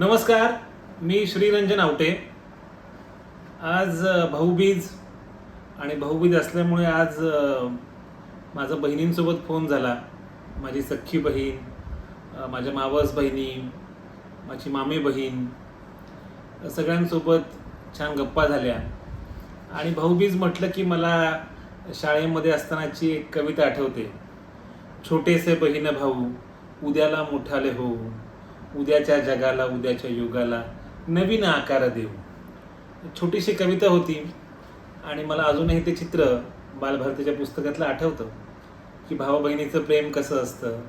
नमस्कार मी श्रीरंजन आवटे. आज भाऊबीज आणि भाऊबीज असल्यामुळे आज माझा बहिणींसोबत फोन झाला. माझी सख्खी बहीण माझ्या मावस बहिणी माझी मामी बहीण सगळ्यांसोबत छान गप्पा झाल्या. आणि भाऊबीज म्हटलं की मला शाळेमध्ये असतानाची एक कविता आठवते. छोटेसे बहीण भाऊ उद्याला मोठाले हो उद्याच्या जगाला उद्याच्या युगाला नवीन आकार देऊ. छोटीशी कविता होती आणि मला अजूनही ते चित्र बालभारतीच्या पुस्तकातलं आठवतं की भाऊ बहिणीचं प्रेम कसं असतं.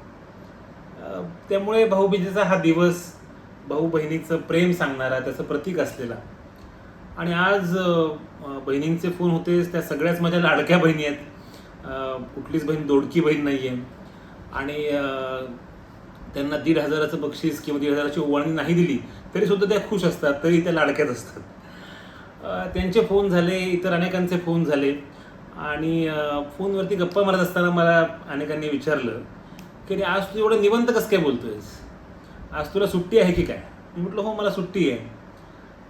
त्यामुळे भाऊबीजेचा हा दिवस भाऊ बहिणीचं प्रेम सांगणारा त्याचं प्रतीक असलेला. आणि आज बहिणींचे फोन होते त्या सगळ्याच माझ्या लाडक्या बहिणी आहेत. कुठलीच बहीण दोडकी बहीण नाही आहे आणि त्यांना दीड हजाराचं बक्षीस किंवा दीड हजाराची ओवाळणी नाही दिली तरी सुद्धा त्या खुश असतात तरी त्या लाडक्यात असतात. त्यांचे फोन झाले इतर अनेकांचे फोन झाले. आणि फोनवरती गप्पा मारत असताना मला अनेकांनी विचारलं की "अरे, आज तू एवढं निवंत कसं काय बोलतोयस? आज तुला सुट्टी आहे की काय? मी म्हटलं हो मला सुट्टी आहे.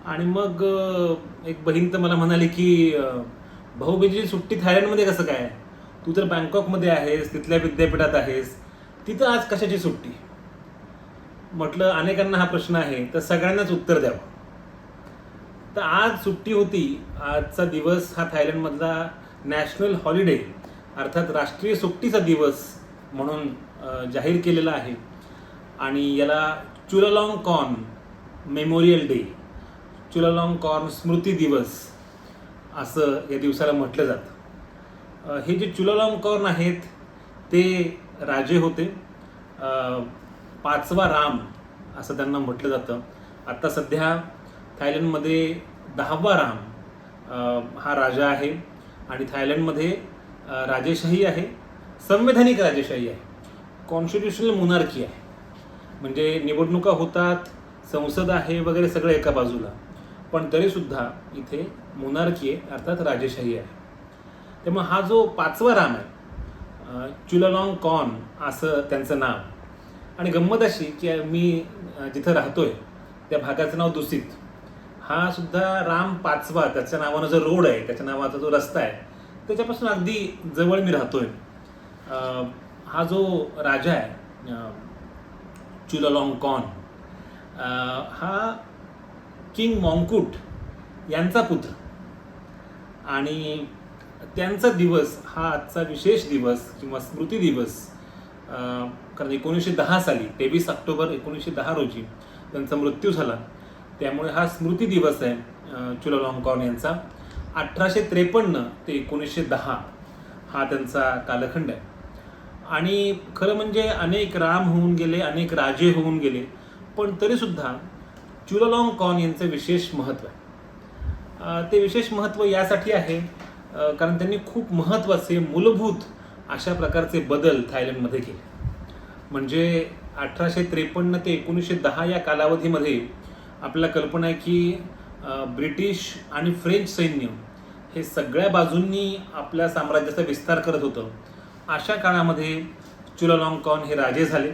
आणि मग एक बहीण तर मला म्हणाली की अं, भाऊबीजी सुट्टी थायलंडमध्ये कसं काय? तू तर बँकॉकमध्ये आहेस तिथल्या विद्यापीठात आहेस. तिथं आज कशाची सुट्टी? म्हटलं अनेकांना हा प्रश्न आहे तर सगळ्यांनाच उत्तर द्यावं. तर आज सुट्टी होती आजचा दिवस हा थायलंडमधला नॅशनल हॉलिडे अर्थात राष्ट्रीय सुट्टीचा दिवस म्हणून जाहीर केलेला आहे. आणि याला Chulalongkorn memorial day Chulalongkorn स्मृती दिवस असं या दिवसाला म्हटलं जातं. हे जे चुलालॉंग कॉर्न आहेत ते राजे होते. पाचवा राम असं त्यांना म्हटलं जातं. आत्ता सध्या थायलंडमध्ये दहावा राम हा राजा आहे आणि थायलंडमध्ये राजेशाही आहे संवैधानिक राजेशाही आहे कॉन्स्टिट्युशनल मुनार्की आहे. म्हणजे निवडणुका होतात संसद आहे वगैरे सगळं एका बाजूला. पण तरीसुद्धा इथे मुनार्की आहे अर्थात राजेशाही आहे. त्यामुळे हा जो पाचवा राम आहे चुलालॉंग कॉन असं त्यांचं नाव आणि गंमत अशी की मी जिथं राहतोय त्या भागाचं नाव दुसित हा सुद्धा राम पाचवा त्याच्या नावानं जो रोड आहे त्याच्या नावाचा जो रस्ता आहे त्याच्यापासून अगदी जवळ मी राहतोय. हा जो राजा आहे अ, चुलालॉंग कॉन हा किंग मॉन्कुट यांचा पुत्र. आणि त्यांचा दिवस हा आजचा विशेष दिवस किंवा स्मृती दिवस कारण एकोणीसशे दहा साली तेवीस ऑक्टोबर एकोणीसशे दहा रोजी त्यांचा मृत्यू झाला. त्यामुळे हा स्मृती दिवस आहे अं, चुलालॉंगकॉर्न यांचा. अठराशे त्रेपन्न ते एकोणीसशे दहा हा त्यांचा कालखंड आहे. आणि खरं म्हणजे अनेक राम होऊन गेले अनेक राजे होऊन गेले पण तरीसुद्धा चुलालॉंग कॉन यांचं विशेष महत्त्व आहे. ते विशेष महत्त्व यासाठी आहे कारण त्यांनी खूप महत्त्वाचे मूलभूत अशा प्रकारचे बदल थायलंडमध्ये केले. म्हणजे अठराशे त्रेपन्न ते एकोणीसशे दहा या कालावधीमध्ये आपल्याला कल्पना आहे की ब्रिटिश आणि फ्रेंच सैन्य हे सगळ्या बाजूंनी आपल्या साम्राज्याचा विस्तार करत होतं. अशा काळामध्ये चुलालॉंगकॉन हे राजे झाले.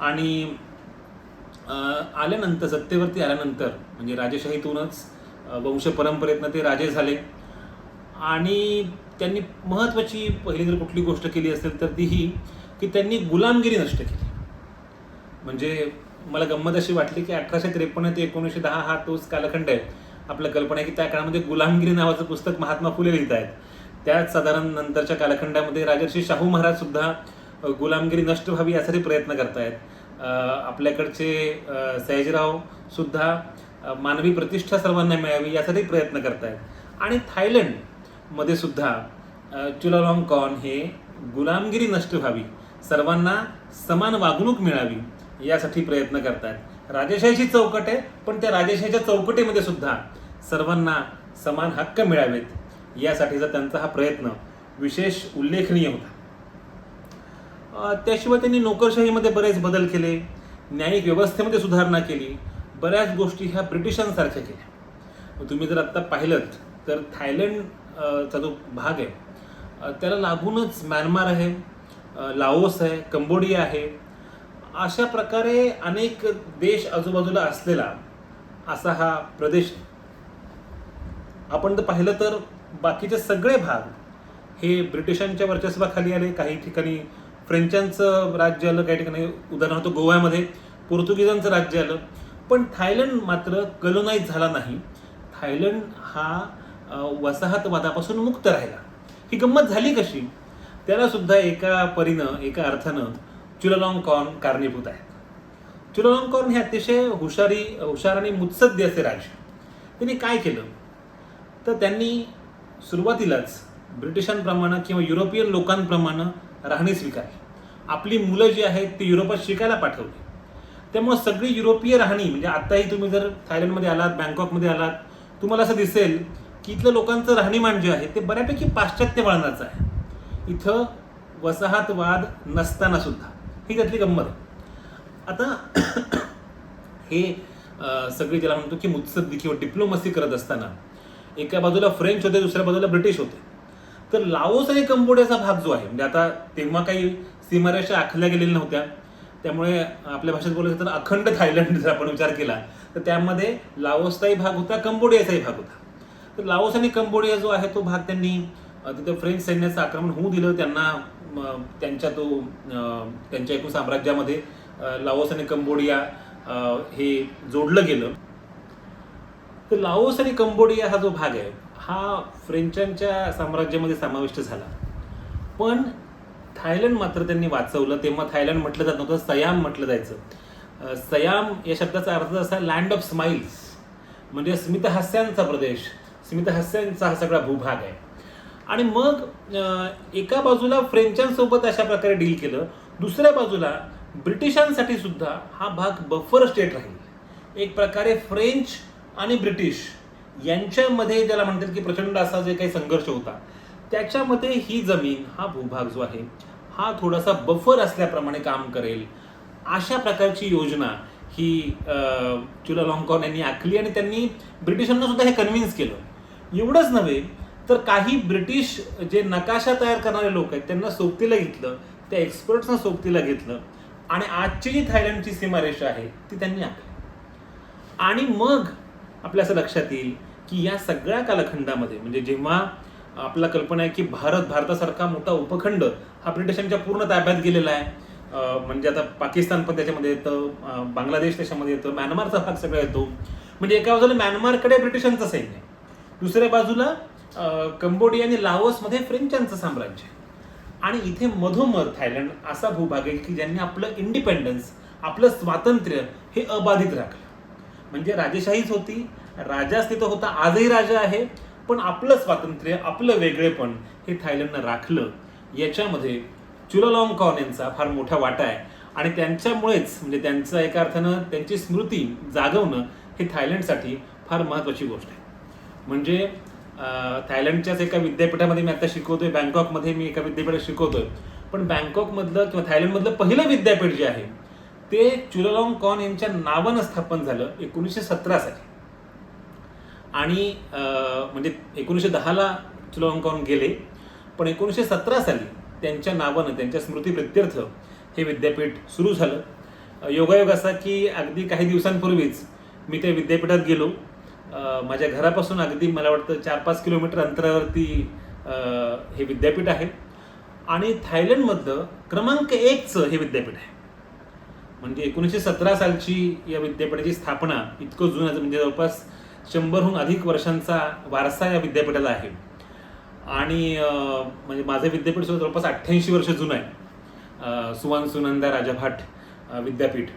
आणि आल्यानंतर सत्तेवरती आल्यानंतर म्हणजे राजेशाहीतूनच अ, वंश परंपरेतनं ते राजे झाले. आणि त्यांनी महत्त्वाची पहिली जर कुठली गोष्ट केली असेल तर ती ही की त्यांनी गुलामगिरी नष्ट केली. म्हणजे मला गंमत अशी वाटली की अठराशे त्रेपन्न ते एकोणीसशे दहा हा तोच कालखंड आहे. आपल्या कल्पना आहे की त्या काळामध्ये गुलामगिरी नावाचं पुस्तक महात्मा फुले लिहित आहेत. त्याच साधारण नंतरच्या कालखंडामध्ये राजर्षी शाहू महाराज सुद्धा गुलामगिरी नष्ट व्हावी यासाठी प्रयत्न करतायत. आपल्याकडचे सयाजीराव सुद्धा मानवी प्रतिष्ठा सर्वांना मिळावी यासाठी प्रयत्न करतायत. आणि थायलंडमध्ये सुद्धा चुलालॉंग कॉन हे गुलामगिरी नष्ट व्हावी सर्वांना समान वागणूक मिळावी यासाठी प्रयत्न करतात राजेशाहीची चौकट आहे पण त्या राजेशाहीच्या चौकटीमध्ये सुद्धा सर्वांना समान हक्क मिळावेत यासाठीचा त्यांचा हा प्रयत्न विशेष उल्लेखनीय होता. त्याशिवाय त्यांनी नोकरशाहीमध्ये बरेच बदल केले न्यायिक व्यवस्थेमध्ये सुधारणा केली बऱ्याच गोष्टी ह्या ब्रिटिशांसारख्या केल्या. तुम्ही जर आत्ता पाहिलं तर थायलंड चा जो भाग आहे त्याला लागूनच म्यानमार आहे लाओस आहे कंबोडिया आहे. अशा प्रकारे अनेक देश आजूबाजूला असलेला असा हा प्रदेश आपण जर पाहिलं तर बाकीचे सगळे भाग हे ब्रिटिशांच्या वर्चस्वाखाली आले. काही ठिकाणी फ्रेंचांचं राज्य आलं काही ठिकाणी उदाहरणार्थ गोव्यामध्ये. पोर्तुगीजांचं राज्य आलं. पण थायलंड मात्र कलोनाईज झाला नाही. थायलंड हा वसाहतवादापासून मुक्त राहिला. ही गंमत झाली कशी? त्याला सुद्धा एका परीनं एका अर्थानं चुललॉंग कॉर्न कारणीभूत आहेत. चुललॉंग कॉर्न हे अतिशय हुशारी हुशार आणि मुत्सद्य असे राज्य त्यांनी काय केलं? तर त्यांनी सुरुवातीलाच ब्रिटिशांप्रमाणे किंवा युरोपियन लोकांप्रमाणे राहणी स्वीकारली. आपली मुलं जी आहेत ती युरोपात शिकायला पाठवली. त्यामुळे सगळी युरोपीय राहणी म्हणजे आत्ताही तुम्ही जर थायलंडमध्ये आलात बँकॉकमध्ये आलात तुम्हाला असं दिसेल की इथलं लोकांचं राहणीमान जे आहे ते बऱ्यापैकी पाश्चात्य वळणाचं आहे. इथं वसाहतवाद नसताना सुद्धा. ही त्यातली गंमत. आहे आता हे सगळे ज्याला म्हणतो की मुत्सद्दी किंवा डिप्लोमसी करत असताना एका बाजूला फ्रेंच होते दुसऱ्या बाजूला ब्रिटिश होते. तर लाओस आणि कंबोडियाचा भाग जो आहे म्हणजे आता तेव्हा काही सीमारेषा आखल्या गेलेल्या नव्हत्या त्यामुळे आपल्या भाषेत बोलायचं तर अखंड थायलंड जर आपण विचार केला तर त्यामध्ये लाओसचाही भाग होता कंबोडियाचाही भाग होता. तर लाओस आणि कंबोडिया जो आहे तो भाग त्यांनी तिथं फ्रेंच सैन्याचं आक्रमण होऊ दिलं त्यांना त्यांच्या तो त्यांच्या एकूण साम्राज्यामध्ये लाओस आणि कंबोडिया हे जोडलं गेलं. तर लाओस आणि कंबोडिया हा जो भाग आहे हा फ्रेंचांच्या साम्राज्यामध्ये समाविष्ट झाला. पण थायलंड मात्र त्यांनी वाचवलं तेव्हा थायलंड म्हटलं जात नव्हतं सयाम म्हटलं जायचं. सयाम या शब्दाचा अर्थ असा लँड ऑफ स्माइल्स म्हणजे स्मितहास्यांचा प्रदेश स्मितहास्यांचा हा सगळा भूभाग आहे. आणि मग एका बाजूला फ्रेंचांसोबत अशा प्रकारे डील केलं दुसऱ्या बाजूला ब्रिटिशांसाठी सुद्धा हा भाग बफर स्टेट राहील. एक प्रकारे फ्रेंच आणि ब्रिटिश यांच्यामध्ये ज्याला म्हणतात की प्रचंड असा जे काही संघर्ष होता त्याच्यामध्ये ही जमीन हा भूभाग जो आहे हा थोडासा बफर असल्याप्रमाणे काम करेल. अशा प्रकारची योजना ही चुला लॉंगकॉन यांनी आखली आणि त्यांनी ब्रिटिशांना सुद्धा हे कन्व्हिन्स केलं. एवढंच नव्हे तर काही ब्रिटिश जे नकाशा तयार करणारे लोक आहेत त्यांना सोबतीला घेतलं त्या एक्सपर्ट्सना सोबतीला घेतलं आणि आजची जी थायलंडची सीमारेषा आहे ती त्यांनी आखली. आणि मग आपल्या असं लक्षात येईल की या सगळ्या कालखंडामध्ये म्हणजे जेव्हा आपला कल्पना आहे की भारत भारतासारखा मोठा उपखंड हा ब्रिटिशांच्या पूर्ण ताब्यात गेलेला आहे म्हणजे आता पाकिस्तान पण त्याच्यामध्ये येतं बांगलादेश त्याच्यामध्ये येतं म्यानमारचा भाग सगळा येतो. म्हणजे एका बाजूला म्यानमारकडे ब्रिटिशांचं सैन्य दुसऱ्या बाजूला कंबोडिया आणि लाओसमध्ये फ्रेंचांचं साम्राज्य आणि इथे मधोमध थायलंड असा भूभाग आहे की ज्यांनी आपलं इंडिपेंडन्स आपलं स्वातंत्र्य हे अबाधित राखलं. म्हणजे राजेशाहीच होती राजा तिथं होता आजही राजा आहे पण आपलं स्वातंत्र्य आपलं वेगळेपण हे थायलंडनं राखलं. याच्यामध्ये चुलालॉंगकॉन यांचा फार मोठा वाटा आहे. आणि त्यांच्यामुळेच म्हणजे त्यांचं एका अर्थानं त्यांची स्मृती जागवणं हे थायलंडसाठी फार महत्त्वाची गोष्ट आहे. म्हणजे थायलंडच्याच एका विद्यापीठामध्ये मी आता शिकवतोय बँकॉकमध्ये मी एका विद्यापीठात शिकवतोय. पण बँकॉकमधलं किंवा थायलंडमधलं पहिलं विद्यापीठ जे आहे ते चुलालॉंग कॉन यांच्या नावानं स्थापन झालं एकोणीसशे सतरा साली आणि म्हणजे एकोणीसशे दहाला चुलालॉंग कॉन गेले पण एकोणीसशे सतरा साली त्यांच्या नावानं त्यांच्या स्मृतीप्रित्यर्थ हे विद्यापीठ सुरू झालं. योगायोग असा की अगदी काही दिवसांपूर्वीच मी त्या विद्यापीठात गेलो. माझ्या घरापासून अगदी मला वाटतं चार पाच किलोमीटर अंतरावरती हे विद्यापीठ आहे. आणि थायलंडमधलं क्रमांक एकचं हे विद्यापीठ आहे. म्हणजे एकोणीसशे सतरा सालची या विद्यापीठाची स्थापना इतकं जुनं म्हणजे जवळपास शंभरहून अधिक वर्षांचा वारसा या विद्यापीठाला आहे. आणि म्हणजे माझं विद्यापीठ सुद्धा जवळपास अठ्ठ्याऐंशी वर्ष जुनं आहे. सुवान सुनंदा राजाभाट विद्यापीठ.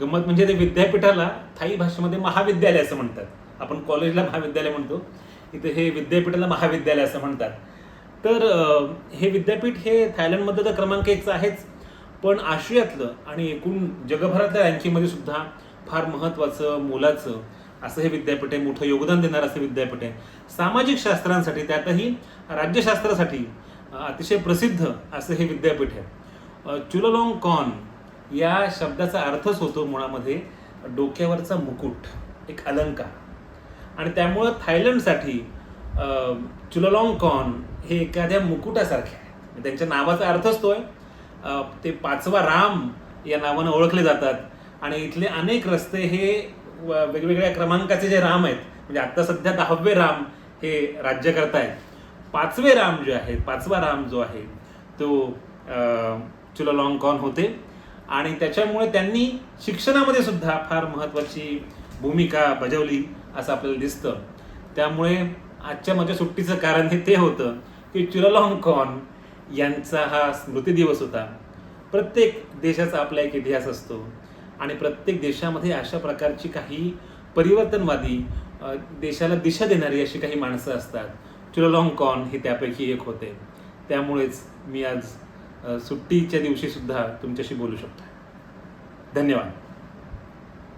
गंमत म्हणजे ते विद्यापीठाला थाई भाषेमध्ये महाविद्यालय असं म्हणतात. आपण कॉलेजला महाविद्यालय म्हणतो इथे हे विद्यापीठाला महाविद्यालय असं म्हणतात. तर हे विद्यापीठ हे थायलंडमध्ये तर क्रमांक एकचं आहेच पण आशियातलं आणि एकूण जगभरातल्या रँकिंगमध्ये सुद्धा फार महत्त्वाचं मोलाचं असं हे विद्यापीठ आहे मोठं योगदान देणारं असं विद्यापीठ आहे. सामाजिक शास्त्रांसाठी त्यातही राज्यशास्त्रासाठी अतिशय प्रसिद्ध असं हे विद्यापीठ आहे. अं, चुललॉंग कॉन या शब्दाचा अर्थच होतो मुळामध्ये डोक्यावरचा मुकुट एक अलंकार. आणि त्यामुळं थायलंडसाठी अं, कॉन हे एखाद्या मुकुटासारखे आहे म्हणजे त्यांच्या नावाचा अर्थच तो आहे ते पाचवा राम या नावानं ओळखले जातात. आणि इथले अनेक रस्ते हे व- वेगवेगळ्या क्रमांकाचे जे राम आहेत म्हणजे आत्ता सध्या दहावे राम हे राज्य करतायत. पाचवे राम जे आहेत पाचवा राम जो आहे तो चुलालॉंगकॉन होते. आणि त्याच्यामुळे त्यांनी शिक्षणामध्ये सुद्धा फार महत्त्वाची भूमिका बजावली. असं आपल्याला दिसतं. त्यामुळे आजच्या माझ्या सुट्टीचं कारण हे ते होतं की चुलालॉंगकॉन यांचा हा स्मृती दिवस होता. प्रत्येक देशाचा आपला एक इतिहास असतो. आणि प्रत्येक देशामध्ये अशा प्रकारची काही परिवर्तनवादी देशाला दिशा देणारी अशी काही माणसं असतात. चुलालॉंगकॉन हे त्यापैकी एक होते. त्यामुळेच मी आज सुट्टीच्या दिवशीसुद्धा तुमच्याशी बोलू शकतो. धन्यवाद.